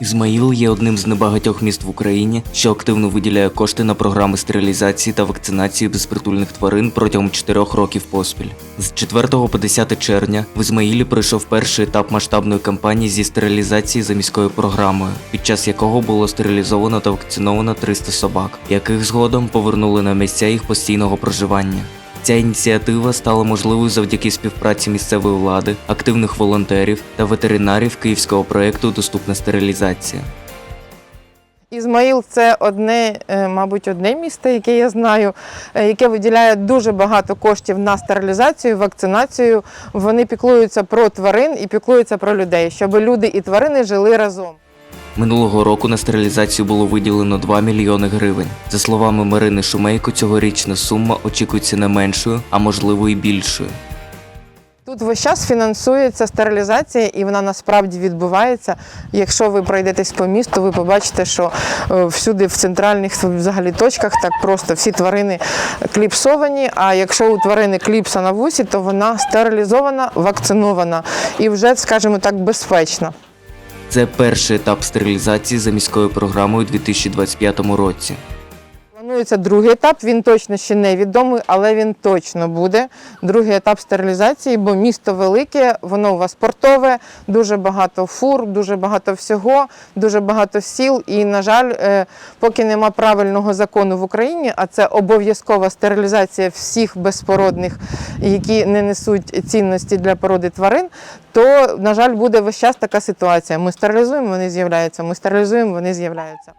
Ізмаїл є одним з небагатьох міст в Україні, що активно виділяє кошти на програми стерилізації та вакцинації безпритульних тварин протягом 4 років поспіль. З 4 по 10 червня в Ізмаїлі пройшов перший етап масштабної кампанії зі стерилізації за міською програмою, під час якого було стерилізовано та вакциновано 300 собак, яких згодом повернули на місця їх постійного проживання. Ця ініціатива стала можливою завдяки співпраці місцевої влади, активних волонтерів та ветеринарів київського проєкту Доступна стерилізація. Ізмаїл це одне, е, мабуть, одне місто, яке я знаю, е, яке виділяє дуже багато коштів на стерилізацію, вакцинацію. Вони піклуються про тварин і піклуються про людей, щоб люди і тварини жили разом. Минулого року на стерилізацію було виділено 2 мільйони гривень. За словами Марини Шумейко, цьогорічна сума очікується не меншою, а можливо і більшою. Тут весь час фінансується стерилізація, і вона насправді відбувається. Якщо ви пройдетесь по місту, ви побачите, що е, всюди в центральних взагалі точках так просто всі тварини кліпсовані. А якщо у тварини кліпса на вусі, то вона стерилізована, вакцинована і вже, скажімо так, безпечна. Це перший етап стерилізації за міською програмою у 2025 році. Планується другий етап. Він точно ще не відомий, але він точно буде. Другий етап стерилізації, бо місто велике, воно у вас портове, дуже багато фур, дуже багато всього, дуже багато сіл. І, на жаль, е, поки нема правильного закону в Україні, а це обов'язкова стерилізація всіх безпородних, які не несуть цінності для породи тварин, то, на жаль, буде весь час така ситуація. Ми стерилізуємо, вони з'являються. Ми стерилізуємо, вони з'являються.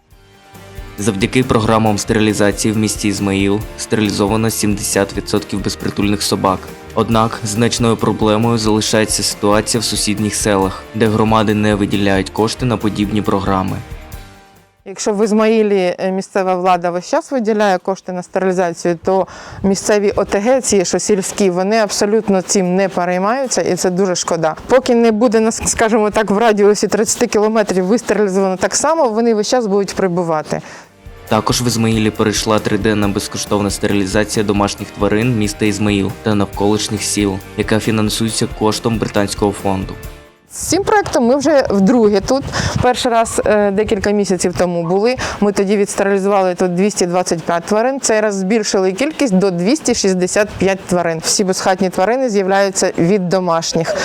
Завдяки програмам стерилізації в місті Ізмаїл стерилізовано 70% безпритульних собак. Однак значною проблемою залишається ситуація в сусідніх селах, де громади не виділяють кошти на подібні програми. Якщо в Ізмаїлі е, місцева влада весь час виділяє кошти на стерилізацію, то місцеві ОТГ, ці що сільські, вони абсолютно цим не переймаються, і це дуже шкода. Поки не буде, скажімо так, в радіусі 30 кілометрів вистерилізовано так само, вони весь час будуть прибувати. Також в Ізмаїлі перейшла триденна безкоштовна стерилізація домашніх тварин міста Ізмаїл та навколишніх сіл, яка фінансується коштом британського фонду. З цим проектом ми вже вдруге тут. Перший раз е, декілька місяців тому були. Ми тоді відстерилізували тут 225 тварин. Цей раз збільшили кількість до 265 тварин. Всі безхатні тварини з'являються від домашніх.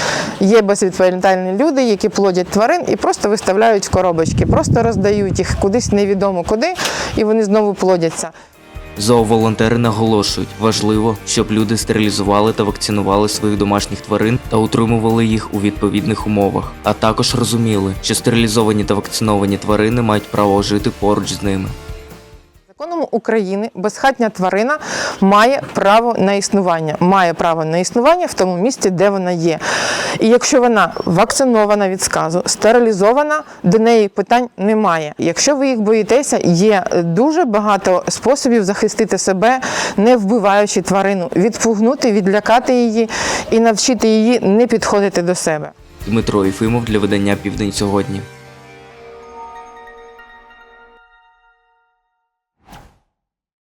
Є безвідповідальні люди, які плодять тварин і просто виставляють в коробочки, просто роздають їх кудись невідомо куди, і вони знову плодяться. Зооволонтери наголошують, важливо, щоб люди стерилізували та вакцинували своїх домашніх тварин та утримували їх у відповідних умовах, а також розуміли, що стерилізовані та вакциновані тварини мають право жити поруч з ними. Законом України безхатня тварина має право на існування, має право на існування в тому місці, де вона є. І якщо вона вакцинована від сказу, стерилізована, до неї питань немає. Якщо ви їх боїтеся, є дуже багато способів захистити себе, не вбиваючи тварину, відпугнути, відлякати її і навчити її не підходити до себе. Дмитро Єфимов для видання Південь сьогодні.